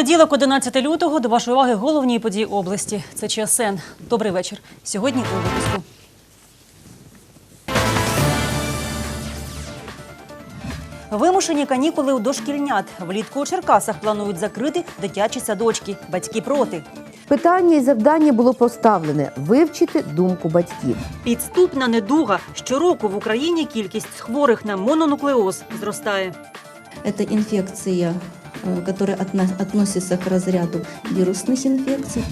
Понеділок, 11 лютого, до вашої уваги головні події області. Це ЧСН. Добрий вечір. Сьогодні у випуску. Вимушені канікули у дошкільнят. Влітку у Черкасах планують закрити дитячі садочки. Батьки проти. Питання і завдання було поставлене вивчити думку батьків. Підступна недуга. Щороку в Україні кількість хворих на мононуклеоз зростає. Это инфекция, э, которая относится к разряду вирусных инфекций.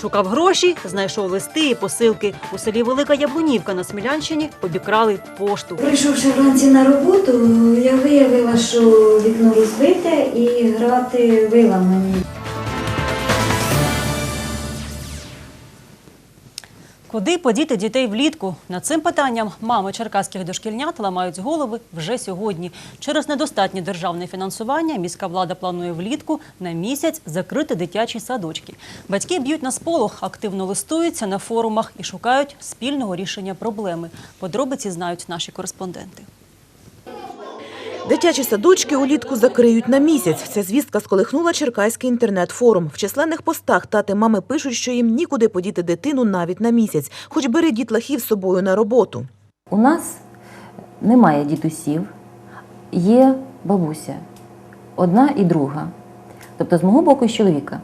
Шукав гроші, знайшов листи і посилки. У селі Велика Яблунівка на Смілянщині обікрали пошту. Прийшовши вранці на роботу, я виявила, що вікно розбите і грати виламані. Куди подіти дітей влітку? Над цим питанням мами черкаських дошкільнят ламають голови вже сьогодні. Через недостатнє державне фінансування міська влада планує влітку на місяць закрити дитячі садочки. Батьки б'ють на сполох, активно листуються на форумах і шукають спільного рішення проблеми. Подробиці знають наші кореспонденти. Дитячі садочки улітку закриють на місяць. Ця звістка сколихнула Черкаський інтернет-форум. В численних постах тати мами пишуть, що їм нікуди подіти дитину навіть на місяць, хоч бери дітлахів з собою на роботу. У нас немає дідусів, є бабуся, одна і друга. Тобто з мого боку, з чоловіка.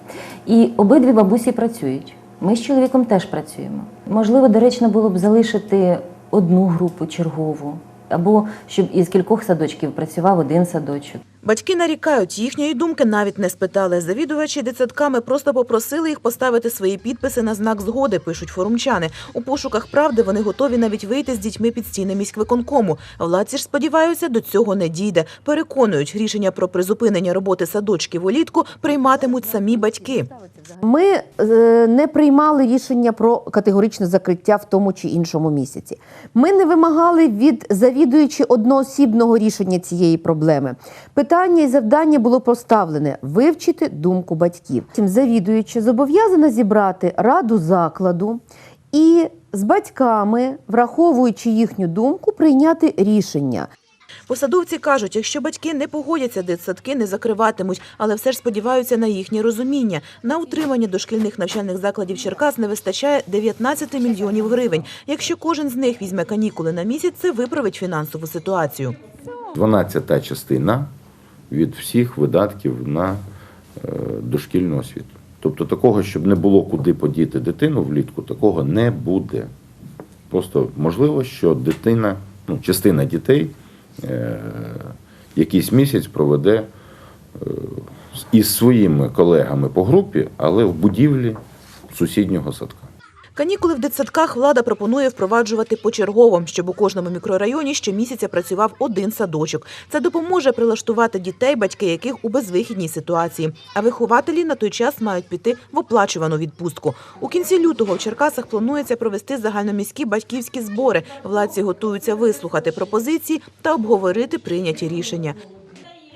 І обидві бабусі працюють. Ми з чоловіком теж працюємо. Можливо, доречно було б залишити одну групу чергову, або щоб із кількох садочків працював один садочок. Батьки нарікають, їхньої думки навіть не спитали. Завідувачі дитсадками просто попросили їх поставити свої підписи на знак згоди, пишуть форумчани. У пошуках правди вони готові навіть вийти з дітьми під стіни міськвиконкому. Владці ж сподіваються, до цього не дійде. Переконують, рішення про призупинення роботи садочків улітку прийматимуть самі батьки. Ми е, не приймали рішення про категоричне закриття в тому чи іншому місяці. Ми не вимагали від завідуючи одноосібного рішення цієї проблеми. Питання і завдання було поставлене вивчити думку батьків. Тим завідуюча зобов'язана зібрати раду закладу і з батьками, враховуючи їхню думку, прийняти рішення. Посадовці кажуть, якщо батьки не погодяться, дитсадки не закриватимуть, але все ж сподіваються на їхнє розуміння. На утримання дошкільних навчальних закладів Черкас не вистачає 19 мільйонів гривень. Якщо кожен з них візьме канікули на місяць, це виправить фінансову ситуацію. 12 частина від всіх видатків на е, дошкільну освіту. Тобто такого, щоб не було куди подіти дитину влітку, такого не буде. Просто можливо, що дитина, ну, частина дітей е, якийсь місяць проведе е, із своїми колегами по групі, але в будівлі сусіднього садка. Канікули в дитсадках влада пропонує впроваджувати почергово, щоб у кожному мікрорайоні щомісяця працював один садочок. Це допоможе прилаштувати дітей, батьки яких у безвихідній ситуації. А вихователі на той час мають піти в оплачувану відпустку. У кінці лютого в Черкасах планується провести загальноміські батьківські збори. Владці готуються вислухати пропозиції та обговорити прийняті рішення.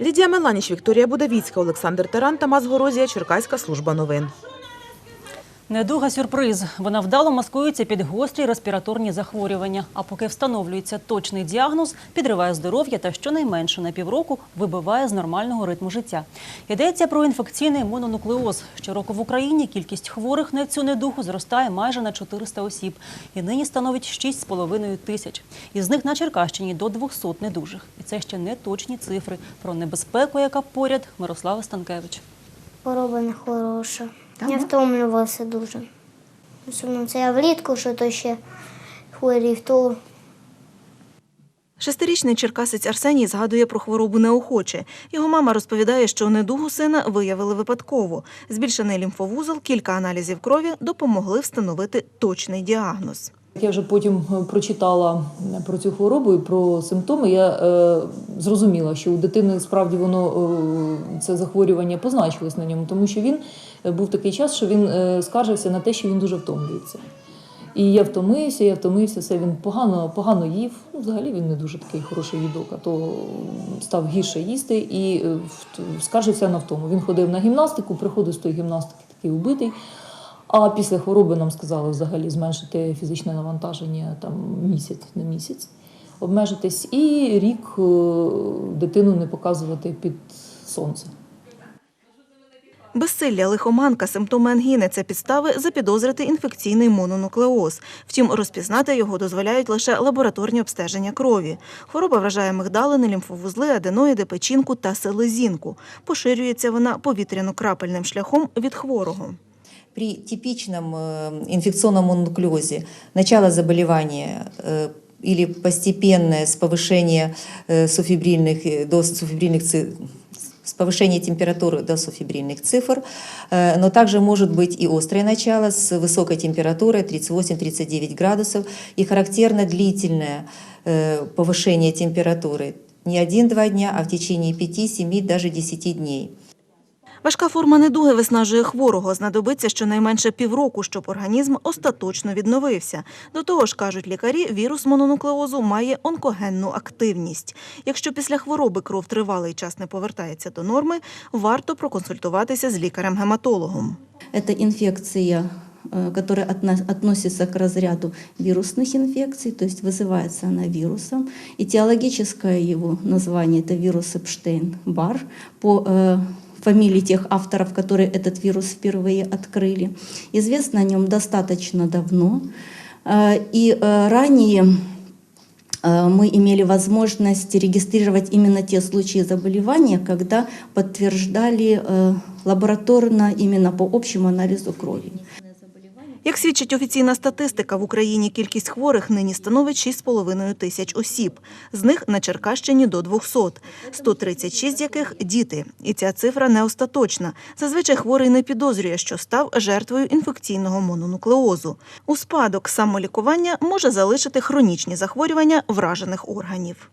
Лідія Меланіч, Вікторія Будавіцька, Олександр Таран, Тамас Горозія, Черкаська служба новин. Недуга сюрприз. Вона вдало маскується під гострі респіраторні захворювання. А поки встановлюється точний діагноз, підриває здоров'я та щонайменше на півроку вибиває з нормального ритму життя. Йдеться про інфекційний мононуклеоз. Щороку в Україні кількість хворих на цю недугу зростає майже на 400 осіб. І нині становить 6,5 тисяч. Із них на Черкащині до 200 недужих. І це ще не точні цифри. Про небезпеку, яка поряд, Мирослава Станкевич. Хвороба не хороша. Я втомлювався дуже. Особливо це я влітку, що то ще хворів, то Шестирічний черкасець Арсеній згадує про хворобу неохоче. Його мама розповідає, що недугу сина виявили випадково. Збільшений лімфовузол, кілька аналізів крові допомогли встановити точний діагноз. Я вже потім е, прочитала про цю хворобу і про симптоми. Я е, зрозуміла, що у дитини справді воно е, це захворювання позначилось на ньому, тому що він е, був такий час, що він е, скаржився на те, що він дуже втомлюється. І я втомився, я втомився, все він погано, погано їв. Ну, взагалі він не дуже такий хороший їдок, а то став гірше їсти і е, скаржився на втому. Він ходив на гімнастику, приходив з тої гімнастики такий убитий. А після хвороби нам сказали взагалі зменшити фізичне навантаження там місяць на місяць, обмежитись, і рік е, дитину не показувати під сонце. Безсилля, лихоманка, симптоми ангіни – це підстави запідозрити інфекційний мононуклеоз. Втім, розпізнати його дозволяють лише лабораторні обстеження крові. Хвороба вражає мигдалини, лімфовузли, аденоїди, печінку та селезінку. Поширюється вона повітряно-крапельним шляхом від хворого. При типичном э, инфекционном мононуклеозе начало заболевания э, или постепенное с повышения э, суфибрильных, э, до суфибрильных ци- с повышения температуры до суфибрильных цифр, э, но также может быть и острое начало с высокой температурой 38-39 градусов и характерно длительное э, повышение температуры не один-два дня, а в течение 5-7, даже 10 дней. Важка форма недуги виснажує хворого. Знадобиться щонайменше півроку, щоб організм остаточно відновився. До того ж, кажуть лікарі, вірус мононуклеозу має онкогенну активність. Якщо після хвороби кров тривалий час не повертається до норми, варто проконсультуватися з лікарем-гематологом. Это инфекция, э, которая отно- относится к разряду вирусных инфекций, то есть вызывается она вирусом. Этиологическое его название – это вирус Эпштейн-Бар по э, фамилии тех авторов, которые этот вирус впервые открыли. Известно о нем достаточно давно. Э, И э, ранее э, мы имели возможность регистрировать именно те случаи заболевания, когда подтверждали лабораторно именно по общему анализу крови. Як свідчить офіційна статистика, в Україні кількість хворих нині становить 6,5 тисяч осіб. З них на Черкащині до 200, 136 з яких – діти. І ця цифра не остаточна. Зазвичай хворий не підозрює, що став жертвою інфекційного мононуклеозу. У спадок самолікування може залишити хронічні захворювання вражених органів.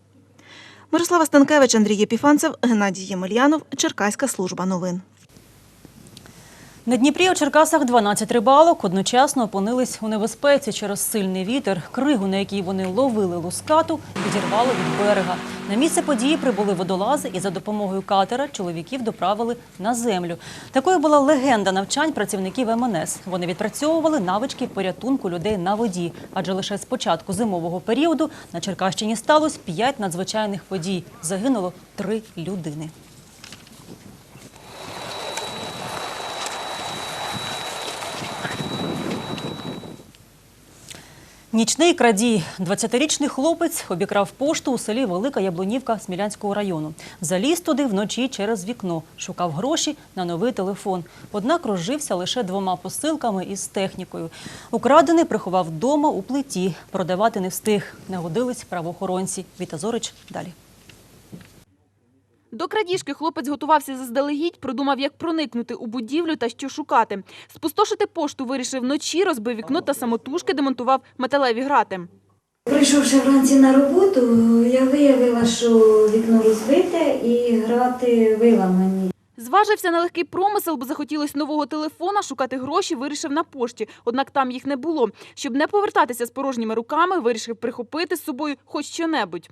Мирослава Станкевич, Андрій Єпіфанцев, Геннадій Ємельянов, Черкаська служба новин. На Дніпрі у Черкасах 12 рибалок одночасно опинились у небезпеці через сильний вітер. Кригу, на якій вони ловили лускату, відірвало від берега. На місце події прибули водолази і за допомогою катера чоловіків доправили на землю. Такою була легенда навчань працівників МНС. Вони відпрацьовували навички порятунку людей на воді. Адже лише з початку зимового періоду на Черкащині сталося 5 надзвичайних подій. Загинуло 3 людини. Нічний крадій. 20-річний хлопець обікрав пошту у селі Велика Яблунівка Смілянського району. Заліз туди вночі через вікно, шукав гроші на новий телефон. Однак розжився лише двома посилками із технікою. Украдений приховав вдома у плиті. Продавати не встиг. Нагодились правоохоронці. Віта Зорич далі. До крадіжки хлопець готувався заздалегідь, продумав, як проникнути у будівлю та що шукати. Спустошити пошту вирішив вночі, розбив вікно та самотужки демонтував металеві грати. Прийшовши вранці на роботу, я виявила, що вікно розбите і грати виламані. Зважився на легкий промисел, бо захотілось нового телефона, шукати гроші вирішив на пошті. Однак там їх не було. Щоб не повертатися з порожніми руками, вирішив прихопити з собою хоч що-небудь.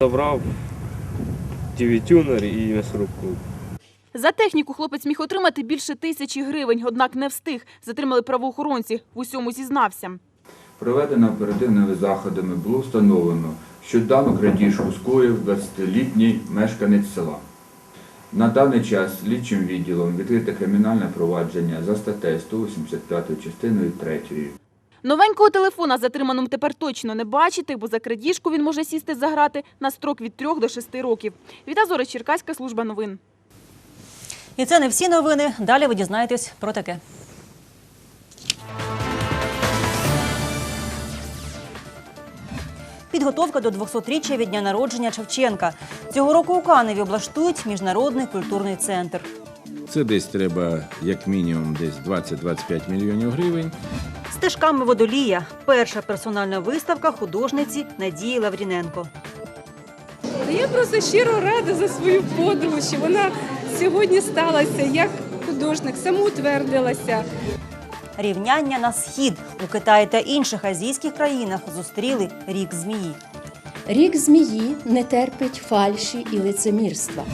Забрав тюнер і м'ясорубку. За техніку хлопець міг отримати більше тисячі гривень, однак не встиг. Затримали правоохоронці. В усьому зізнався. Проведено оперативними заходами було встановлено, що дану крадіжку скоїв 20-літній мешканець села. На даний час слідчим відділом відкрите кримінальне провадження за статтею 185 частиною 3. Новенького телефона затриманим тепер точно не бачити, бо за крадіжку він може сісти за грати на строк від 3 до 6 років. Віта Зора, Черкаська служба новин. І це не всі новини. Далі ви дізнаєтесь про таке. Підготовка до 200-річчя від дня народження Шевченка. Цього року у Каневі облаштують міжнародний культурний центр. Це десь треба як мінімум десь 20-25 мільйонів гривень. Стежками водолія. Перша персональна виставка художниці Надії Лавріненко. Я просто щиро рада за свою подругу, що вона сьогодні сталася як художник, самоутвердилася. Рівняння на схід у Китаї та інших азійських країнах зустріли рік змії. Рік змії не терпить фальші і лицемірства.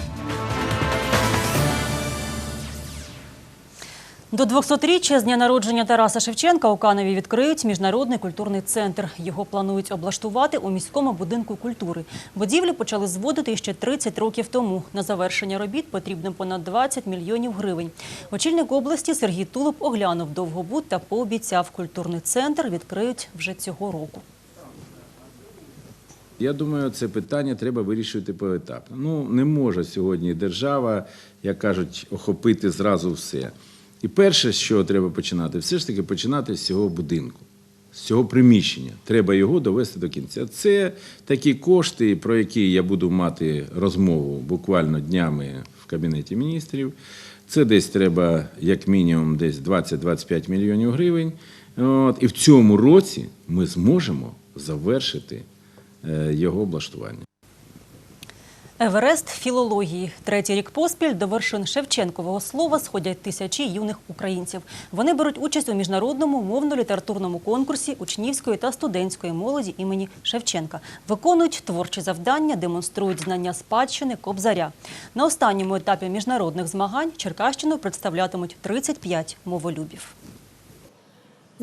До 200-річчя з дня народження Тараса Шевченка у Каневі відкриють міжнародний культурний центр. Його планують облаштувати у міському будинку культури. Будівлю почали зводити ще 30 років тому. На завершення робіт потрібно понад 20 мільйонів гривень. Очільник області Сергій Тулуб оглянув довгобуд та пообіцяв, культурний центр відкриють вже цього року. Я думаю, це питання треба вирішувати поетапно. Ну, не може сьогодні держава, як кажуть, охопити зразу все. І перше, з чого треба починати, все ж таки починати з цього будинку, з цього приміщення. Треба його довести до кінця. Це такі кошти, про які я буду мати розмову буквально днями в Кабінеті міністрів. Це десь треба, як мінімум, десь 20-25 мільйонів гривень. От, і в цьому році ми зможемо завершити е, його облаштування. Еверест філології. Третій рік поспіль до вершин Шевченкового слова сходять тисячі юних українців. Вони беруть участь у міжнародному мовно-літературному конкурсі учнівської та студентської молоді імені Шевченка. Виконують творчі завдання, демонструють знання спадщини Кобзаря. На останньому етапі міжнародних змагань Черкащину представлятимуть 35 моволюбів.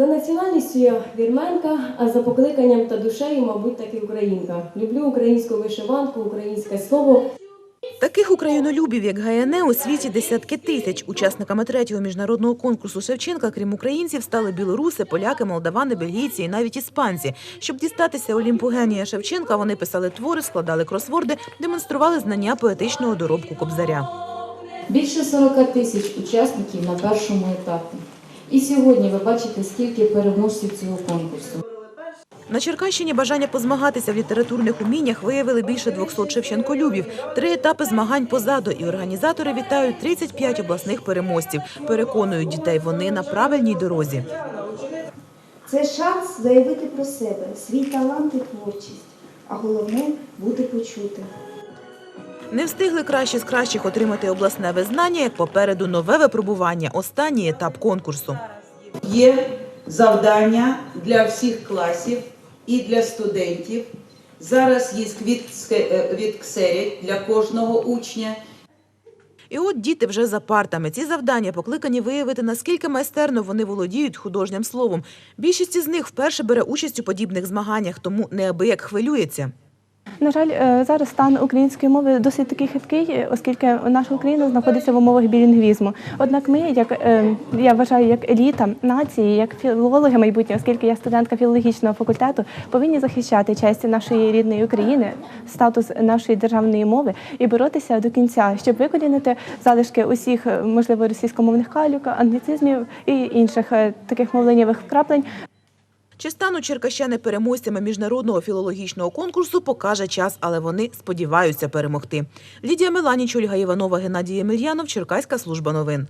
За національністю я вірменка, а за покликанням та душею, мабуть, так і українка. Люблю українську вишиванку, українське слово. Таких українолюбів, як Гаяне, у світі десятки тисяч. Учасниками третього міжнародного конкурсу Шевченка, крім українців, стали білоруси, поляки, молдавани, бельгійці і навіть іспанці. Щоб дістатися Олімпу генія Шевченка, вони писали твори, складали кросворди, демонстрували знання поетичного доробку Кобзаря. Більше 40 тисяч учасників на першому етапі. І сьогодні ви бачите, скільки переможців цього конкурсу. На Черкащині бажання позмагатися в літературних уміннях виявили більше 200 шевченколюбів. Три етапи змагань позаду, і організатори вітають 35 обласних переможців. Переконують дітей, вони на правильній дорозі. Це шанс заявити про себе, свій талант і творчість, а головне бути почутим. Не встигли кращі з кращих отримати обласне визнання, як попереду нове випробування, останній етап конкурсу. Є завдання для всіх класів і для студентів. Зараз є від, від для кожного учня. І от діти вже за партами. Ці завдання покликані виявити, наскільки майстерно вони володіють художнім словом. Більшість із них вперше бере участь у подібних змаганнях, тому неабияк хвилюється. На жаль, е, зараз стан української мови досить такий хиткий, оскільки наша Україна знаходиться в умовах білінгвізму. Однак ми, як е, я вважаю, як еліта нації, як філологи майбутнє, оскільки я студентка філологічного факультету, повинні захищати честь нашої рідної України, статус нашої державної мови і боротися до кінця, щоб викорінити залишки усіх е, можливо російськомовних калюк, англіцизмів і інших е, таких мовленнєвих вкраплень. Чи стануть черкащани переможцями міжнародного філологічного конкурсу, покаже час, але вони сподіваються перемогти. Лідія Меланіч, Ольга Іванова, Геннадій Емельянов, Черкаська служба новин.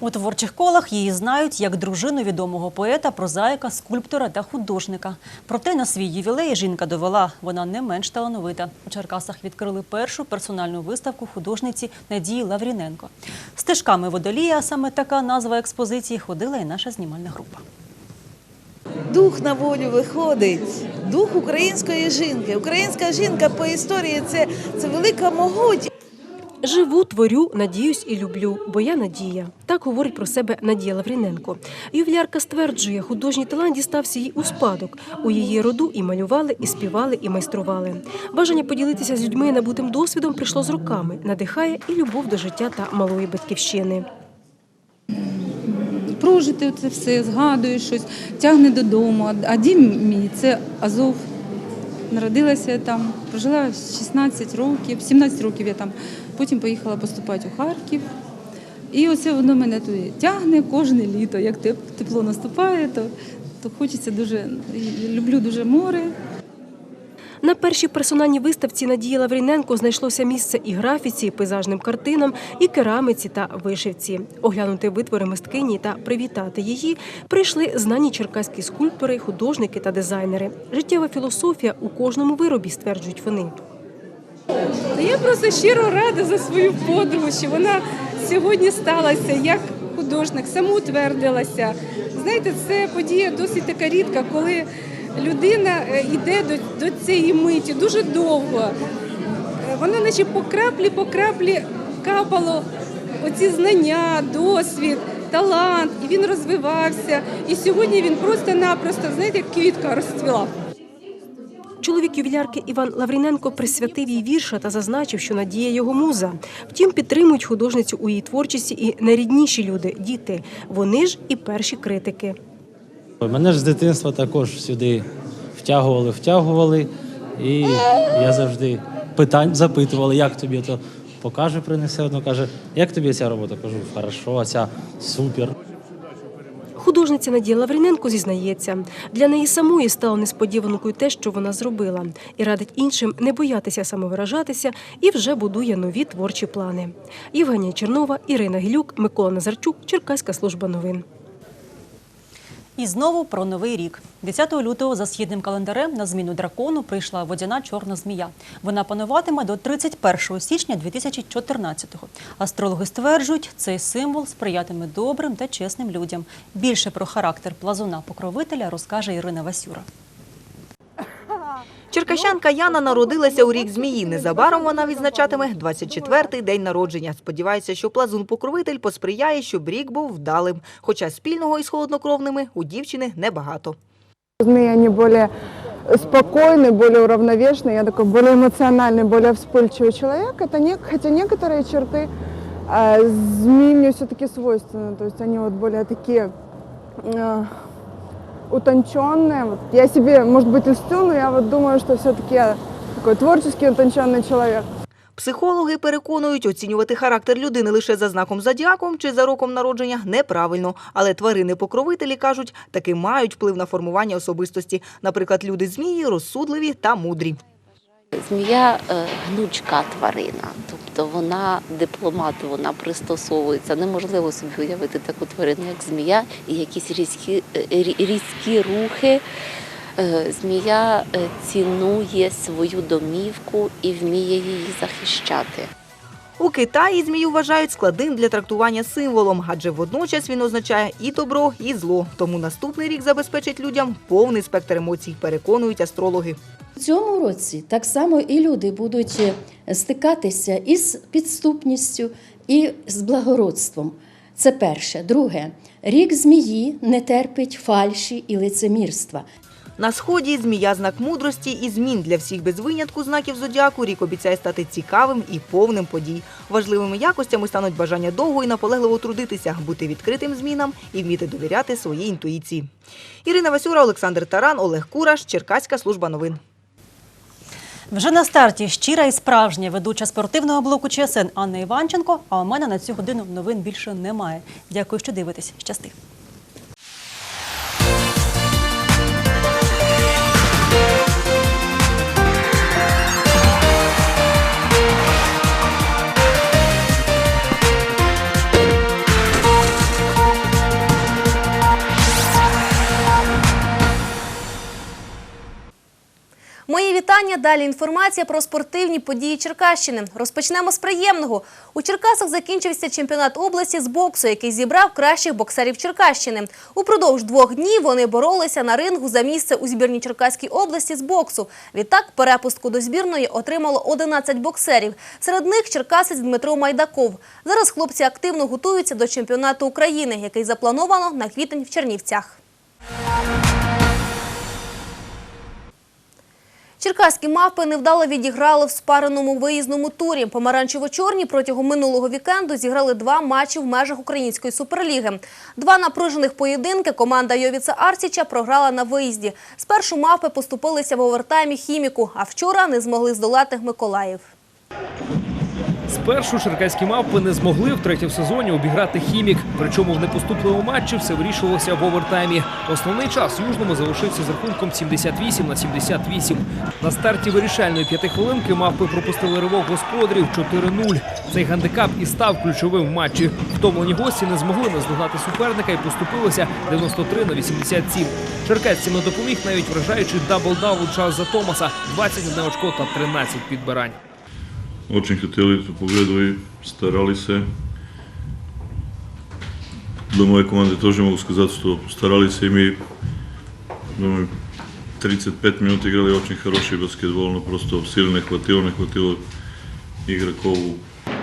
У творчих колах її знають як дружину відомого поета, прозаїка, скульптора та художника. Проте на свій ювілей жінка довела, вона не менш талановита. У Черкасах відкрили першу персональну виставку художниці Надії Лавріненко. Стежками водолія, саме така назва експозиції, ходила і наша знімальна група. Дух на волю виходить, дух української жінки. Українська жінка по історії це, це велика могуть. Живу, творю, надіюсь і люблю, бо я надія. Так говорить про себе Надія Лавріненко. Ювілярка стверджує, художній талант дістався їй у спадок. У її роду і малювали, і співали, і майстрували. Бажання поділитися з людьми набутим досвідом прийшло з роками. Надихає і любов до життя та малої батьківщини. Прожити це все, згадуєш щось, тягне додому. А дім мій це Азов. Народилася я там, прожила 16 років, 17 років я там. Потім поїхала поступати у Харків. І оце воно мене туди тягне кожне літо. Як тепло наступає, то, то хочеться дуже, люблю дуже море. На першій персональній виставці Надії Лавріненко знайшлося місце і графіці, і пейзажним картинам, і керамиці та вишивці. Оглянути витвори мисткині та привітати її прийшли знані черкаські скульптори, художники та дизайнери. Життєва філософія у кожному виробі, стверджують вони. Я просто щиро рада за свою подругу, що вона сьогодні сталася як художник, самоутвердилася. Знаєте, це подія досить така рідка, коли людина е, йде до, до цієї миті дуже довго. Е, Воно наче по краплі, по краплі капало оці знання, досвід, талант, і він розвивався. І сьогодні він просто-напросто, знаєте, як квітка розцвіла. Чоловік ювілярки Іван Лавріненко присвятив їй вірша та зазначив, що Надія його муза. Втім, підтримують художницю у її творчості і найрідніші люди діти. Вони ж і перші критики. Мене ж з дитинства також сюди втягували, втягували. І я завжди питань запитували, як тобі то покаже, принесе одну, каже, як тобі ця робота? Кажу, хорошо, ця супер. Художниця Надія Лавріненко зізнається, для неї самої стало несподіванкою те, що вона зробила, і радить іншим не боятися самовиражатися і вже будує нові творчі плани. Євгенія Чернова, Ірина Гілюк, Микола Назарчук, Черкаська служба новин. І знову про новий рік. 10 лютого за східним календарем на зміну дракону прийшла водяна чорна змія. Вона пануватиме до 31 січня 2014-го. Астрологи стверджують, цей символ сприятиме добрим та чесним людям. Більше про характер плазуна-покровителя розкаже Ірина Васюра. Черкащанка Яна народилася у рік змії. Незабаром вона відзначатиме 24-й день народження. Сподівається, що плазун-покровитель посприяє, щоб рік був вдалим. Хоча спільного із холоднокровними у дівчини небагато. Змеи, они более спокойный, более уравновешенный, я такой более эмоциональный, более вспыльчивый человек. Это не, хотя некоторые черты э, змеи мне все-таки свойственны, то есть они вот более такие э, утонченные. Вот я себе, может быть, льстю, но я вот думаю, что все-таки я такой творческий, утонченный человек. Психологи переконують, оцінювати характер людини лише за знаком зодіаком чи за роком народження неправильно. Але тварини-покровителі кажуть, таки мають вплив на формування особистості. Наприклад, люди змії розсудливі та мудрі. Змія е, гнучка тварина, тобто вона дипломат, вона пристосовується. Неможливо собі уявити таку тварину, як змія, і якісь різкі, е, різкі рухи. Е, Змія цінує свою домівку і вміє її захищати. У Китаї змію вважають складним для трактування символом, адже водночас він означає і добро, і зло. Тому наступний рік забезпечить людям повний спектр емоцій, переконують астрологи. Цьому році так само і люди будуть е, стикатися із підступністю, і з благородством. Це перше. Друге, рік змії не терпить фальші і лицемірства. На сході змія знак мудрості і змін для всіх без винятку знаків зодіаку. Рік обіцяє стати цікавим і повним подій. Важливими якостями стануть бажання довго і наполегливо трудитися, бути відкритим змінам і вміти довіряти своїй інтуїції. Ірина Васюра, Олександр Таран, Олег Кураш, Черкаська служба новин. Вже на старті щира і справжня ведуча спортивного блоку ЧСН Анна Іванченко. А у мене на цю годину новин більше немає. Дякую, що дивитесь. Щасти. Вітання. Далі інформація про спортивні події Черкащини. Розпочнемо з приємного. У Черкасах закінчився чемпіонат області з боксу, який зібрав кращих боксерів Черкащини. Упродовж двох днів вони боролися на рингу за місце у збірній Черкаській області з боксу. Відтак перепустку до збірної отримало 11 боксерів. Серед них черкасець Дмитро Майдаков. Зараз хлопці активно готуються до чемпіонату України, який заплановано на квітень в Чернівцях. Черкаські мавпи невдало відіграли в спареному виїзному турі. Помаранчево-чорні протягом минулого вікенду зіграли два матчі в межах української суперліги. Два напружених поєдинки команда Йовіца Арсіча програла на виїзді. Спершу мавпи поступилися в овертаймі хіміку, а вчора не змогли здолати Миколаїв. Спершу черкаські мавпи не змогли в сезоні обіграти хімік. Причому в непоступливому матчі все вирішувалося в овертаймі. Основний час южному залишився з рахунком 78 на 78. На старті вирішальної п'ятихвилинки мавпи пропустили ривок господарів 4-0. Цей гандикап і став ключовим в матчі. Втомлені гості не змогли наздогнати суперника і поступилися 93 на 87. Черкасцям не допоміг навіть вражаючий дабл-дабл Чарльза Томаса 21 очко та 13 підбирань Очень хотели эту победу и старались се. Для моей команды тоже могу сказать, что старались и мы думаю, 35 минут играли очень хороший баскетбол, но просто сил не хватило, не хватило игроков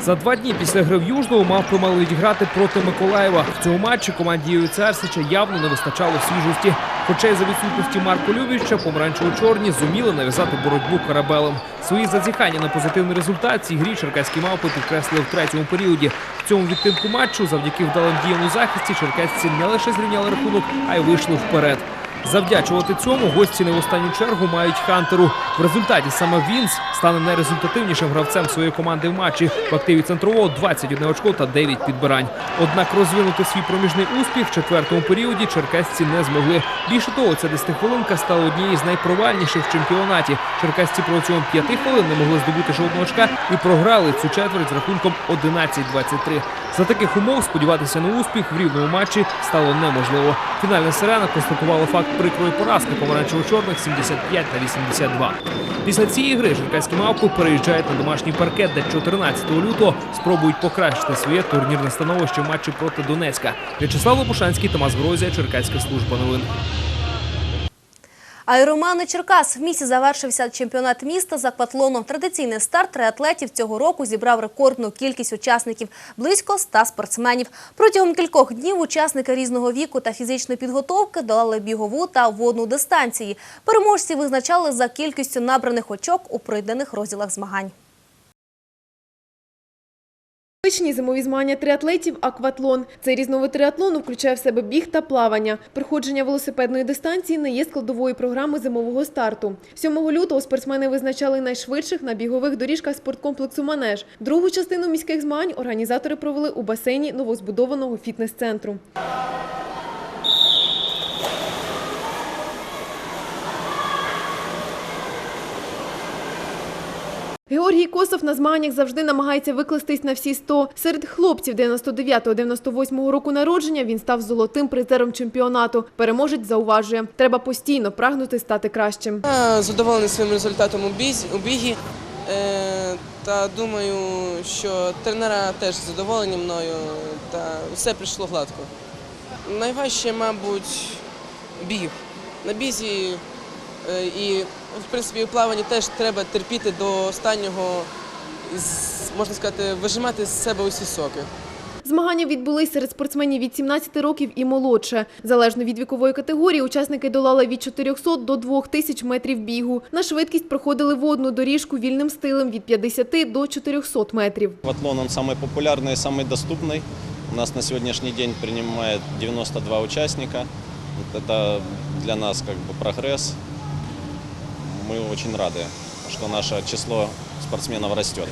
За два дні після гри в Южному мавпи мали відіграти проти Миколаєва. В цьому матчі команді Юрія Царсича явно не вистачало свіжості. Хоча й за відсутності Марко Любіча помаранчево-чорні зуміли нав'язати боротьбу корабелем. Свої зазіхання на позитивний результат цій грі черкаські мавпи підкреслили в третьому періоді. В цьому відтинку матчу завдяки вдалим діям у захисті черкасці не лише зрівняли рахунок, а й вийшли вперед. Завдячувати цьому гості не в останню чергу мають Хантеру. В результаті саме він стане найрезультативнішим гравцем своєї команди в матчі. В активі центрового 21 очко та 9 підбирань. Однак розвинути свій проміжний успіх в четвертому періоді черкасці не змогли. Більше того, ця десятихвилинка стала однією з найпровальніших в чемпіонаті. Черкасці протягом п'яти хвилин не могли здобути жодного очка і програли цю четверть з рахунком 11-23. За таких умов сподіватися на успіх в рівному матчі стало неможливо. Фінальна сирена констатувала факт прикрої поразки помаранчево-чорних 75 на 82. Після цієї гри черкаські мавпи переїжджають на домашній паркет, де 14 лютого спробують покращити своє турнірне становище в матчі проти Донецька. В'ячеслав Лопушанський, Тамас Грозія, Черкаська служба новин. Аеромани Черкас в місті завершився чемпіонат міста з акватлону. Традиційний старт триатлетів цього року зібрав рекордну кількість учасників – близько 100 спортсменів. Протягом кількох днів учасники різного віку та фізичної підготовки долали бігову та водну дистанції. Переможці визначали за кількістю набраних очок у пройдених розділах змагань. Звичні зимові змагання триатлетів акватлон. Цей різновид триатлону включає в себе біг та плавання. Проходження велосипедної дистанції не є складовою програми зимового старту. 7 лютого спортсмени визначали найшвидших на бігових доріжках спорткомплексу «Манеж». Другу частину міських змагань організатори провели у басейні новозбудованого фітнес-центру. Георгій Косов на змаганнях завжди намагається викластись на всі 100. Серед хлопців 99-98 року народження він став золотим призером чемпіонату. Переможець зауважує, треба постійно прагнути стати кращим. Я задоволений своїм результатом у бігі. Е, Та думаю, що тренера теж задоволені мною, та все прийшло гладко. Найважче, мабуть, біг. На бізі е, і, в принципі, у плаванні теж треба терпіти до останнього, і з- можна сказати, вижимати з себе усі соки. Змагання відбулись серед спортсменів від 17 років і молодше. Залежно від вікової категорії, учасники долали від 400 до 2000 метрів бігу. На швидкість проходили водну доріжку вільним стилем від 50 до 400 метрів. Акватлон он самый популярный и самый доступный. У нас на сегодняшний день принимает 92 участника. Вот Это для нас как бы прогресс. Мы очень рады, что наше число спортсменов растет.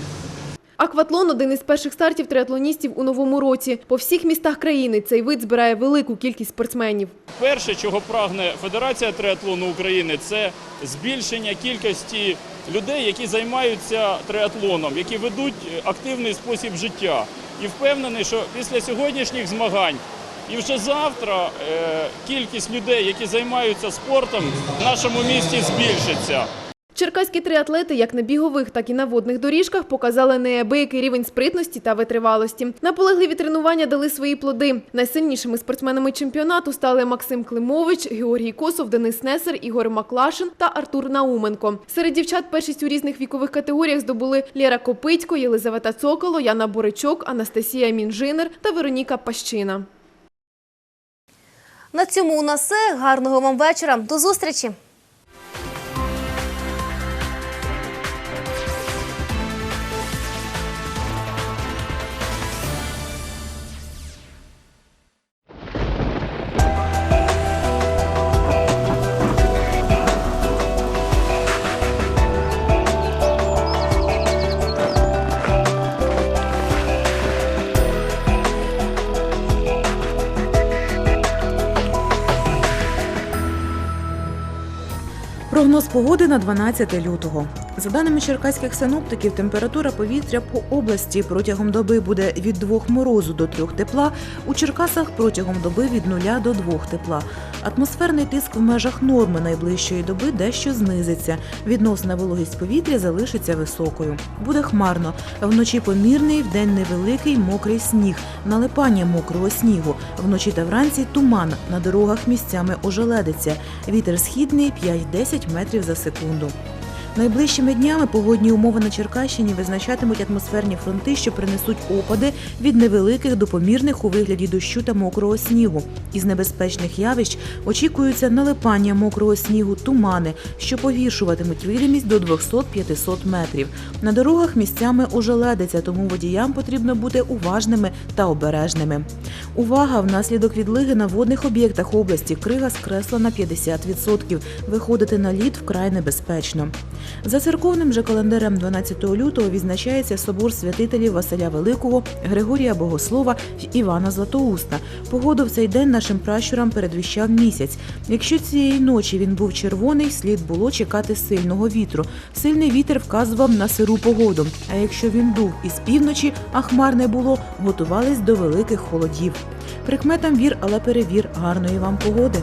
Акватлон – один із перших стартів триатлоністів у новому році. По всіх містах країни цей вид збирає велику кількість спортсменів. Перше, чого прагне Федерація триатлону України, це збільшення кількості людей, які займаються триатлоном, які ведуть активний спосіб життя. І впевнений, що після сьогоднішніх змагань і вже завтра е, кількість людей, які займаються спортом, в нашому місті збільшиться. Черкаські триатлети як на бігових, так і на водних доріжках показали неабиякий рівень спритності та витривалості. Наполегливі тренування дали свої плоди. Найсильнішими спортсменами чемпіонату стали Максим Климович, Георгій Косов, Денис Несер, Ігор Маклашин та Артур Науменко. Серед дівчат першість у різних вікових категоріях здобули Лєра Копитько, Єлизавета Цоколо, Яна Боричок, Анастасія Мінжинер та Вероніка Пащина. На цьому у нас все. Гарного вам вечора. До зустрічі! Погоди на 12 лютого. За даними черкаських синоптиків, температура повітря по області протягом доби буде від 2 морозу до 3 тепла, у Черкасах протягом доби від 0 до 2 тепла. Атмосферний тиск в межах норми найближчої доби дещо знизиться. Відносна вологість повітря залишиться високою. Буде хмарно. Вночі помірний, вдень невеликий мокрий сніг, налипання мокрого снігу. Вночі та вранці туман. На дорогах місцями ожеледиться. Вітер східний 5-10 метрів за секунду. Найближчими днями погодні умови на Черкащині визначатимуть атмосферні фронти, що принесуть опади від невеликих до помірних у вигляді дощу та мокрого снігу. Із небезпечних явищ очікуються налипання мокрого снігу, тумани, що погіршуватимуть видимість до 200-500 метрів. На дорогах місцями ожеледиться, тому водіям потрібно бути уважними та обережними. Увага! Внаслідок відлиги на водних об'єктах області крига скресла на 50%. Виходити на лід вкрай небезпечно. За церковним же календарем 12 лютого відзначається собор святителів Василя Великого, Григорія Богослова й Івана Златоуста. Погоду в цей день нашим пращурам передвіщав місяць. Якщо цієї ночі він був червоний, слід було чекати сильного вітру. Сильний вітер вказував на сиру погоду. А якщо він дув із півночі, а хмар не було, готувались до великих холодів. Прикметам вір, але перевір. Гарної вам погоди.